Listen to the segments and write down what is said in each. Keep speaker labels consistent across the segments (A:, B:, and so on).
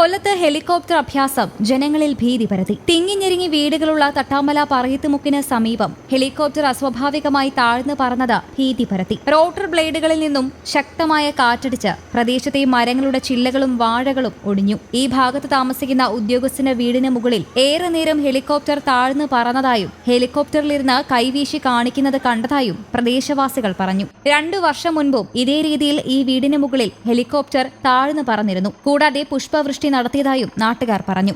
A: കൊല്ലത്ത് ഹെലികോപ്റ്റർ അഭ്യാസം ജനങ്ങളിൽ ഭീതി പരത്തി. തിങ്ങിഞ്ഞെരിങ്ങി വീടുകളുള്ള തട്ടാമല പറയത്തുമുക്കിന് സമീപം ഹെലികോപ്റ്റർ അസ്വാഭാവികമായി താഴ്ന്നു പറന്നത് ഭീതി പരത്തി. റോട്ടർ ബ്ലേഡുകളിൽ നിന്നും ശക്തമായ കാറ്റടിച്ച് പ്രദേശത്തെ മരങ്ങളുടെ ചില്ലകളും വാഴകളും ഒടിഞ്ഞു. ഈ ഭാഗത്ത് താമസിക്കുന്ന ഉദ്യോഗസ്ഥന്റെ വീടിന് മുകളിൽ ഏറെ നേരം ഹെലികോപ്റ്റർ താഴ്ന്നു പറന്നതായും ഹെലികോപ്റ്ററിലിരുന്ന് കൈവീശി കാണിക്കുന്നത് കണ്ടതായും പ്രദേശവാസികൾ പറഞ്ഞു. രണ്ടു വർഷം മുൻപും ഇതേ രീതിയിൽ ഈ വീടിന് മുകളിൽ ഹെലികോപ്റ്റർ താഴ്ന്നു പറന്നിരുന്നു. കൂടാതെ പുഷ്പവൃഷ്ടി നടത്തിയതായും നാട്ടുകാർ പറഞ്ഞു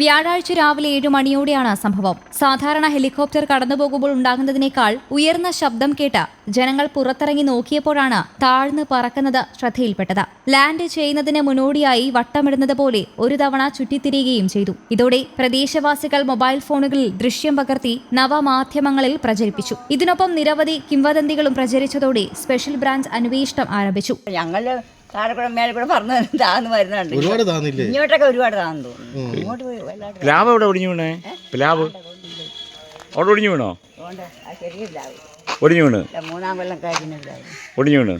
A: വ്യാഴാഴ്ച രാവിലെ ഏഴു മണിയോടെയാണ് സംഭവം. സാധാരണ ഹെലികോപ്റ്റർ കടന്നുപോകുമ്പോൾ ഉണ്ടാകുന്നതിനേക്കാൾ ഉയർന്ന ശബ്ദം കേട്ട ജനങ്ങൾ പുറത്തിറങ്ങി നോക്കിയപ്പോഴാണ് താഴ്ന്നു പറക്കുന്നത് ശ്രദ്ധയിൽപ്പെട്ടത്. ലാൻഡ് ചെയ്യുന്നതിന് മുന്നോടിയായി വട്ടമിടുന്നത് പോലെ ഒരു തവണ ചുറ്റിത്തിരിയുകയും ചെയ്തു. ഇതോടെ പ്രദേശവാസികൾ മൊബൈൽ ഫോണുകളിൽ ദൃശ്യം പകർത്തി നവമാധ്യമങ്ങളിൽ പ്രചരിപ്പിച്ചു. ഇതിനൊപ്പം നിരവധി കിംവദന്തികളും പ്രചരിച്ചതോടെ സ്പെഷ്യൽ ബ്രാഞ്ച് അന്വേഷണം ആരംഭിച്ചു.
B: താഴെ കൂടെ മേലെ കൂടെ പറഞ്ഞു താന്ന് വരുന്നുണ്ട്.
C: ഒരുപാട് താന്നില്ലേ?
B: ഇങ്ങോട്ടൊക്കെ ഒരുപാട് താന്ന് തോന്നുന്നു. ഇങ്ങോട്ട് പോയി വല്ലാണ്ട്
D: പ്ലാവ് എവിടെ ഒടിഞ്ഞു വീണേ? പ്ലാവ് അവിടെ ഒടിഞ്ഞു വീണോ.
B: ശരിയില്ല
D: ഒടിഞ്ഞു വീണ്?
B: മൂന്നാം കൊല്ലം കഴിഞ്ഞില്ല.
D: ഒടിഞ്ഞു വീണ്.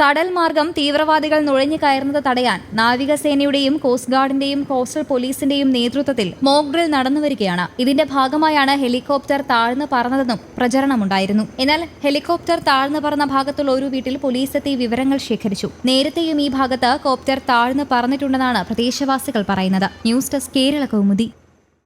A: കടൽ മാർഗം തീവ്രവാദികൾ നുഴഞ്ഞു കയറുന്നത് തടയാൻ നാവികസേനയുടെയും കോസ്റ്റ് ഗാർഡിന്റെയും കോസ്റ്റൽ പോലീസിന്റെയും നേതൃത്വത്തിൽ മോക്ഡ്രിൽ നടന്നുവരികയാണ് ഇതിന്റെ ഭാഗമായാണ് ഹെലികോപ്റ്റർ താഴ്ന്നു പറന്നതെന്നും പ്രചരണമുണ്ടായിരുന്നു. എന്നാൽ ഹെലികോപ്റ്റർ താഴ്ന്നു പറന്ന ഭാഗത്തുള്ള ഒരു വീട്ടിൽ പോലീസ് എത്തി വിവരങ്ങൾ ശേഖരിച്ചു. നേരത്തെയും ഈ ഭാഗത്ത് കോപ്റ്റർ താഴ്ന്നു പറന്നിട്ടുണ്ടെന്നാണ് പ്രദേശവാസികൾ പറയുന്നത്. News desk Kerala Kaumudi.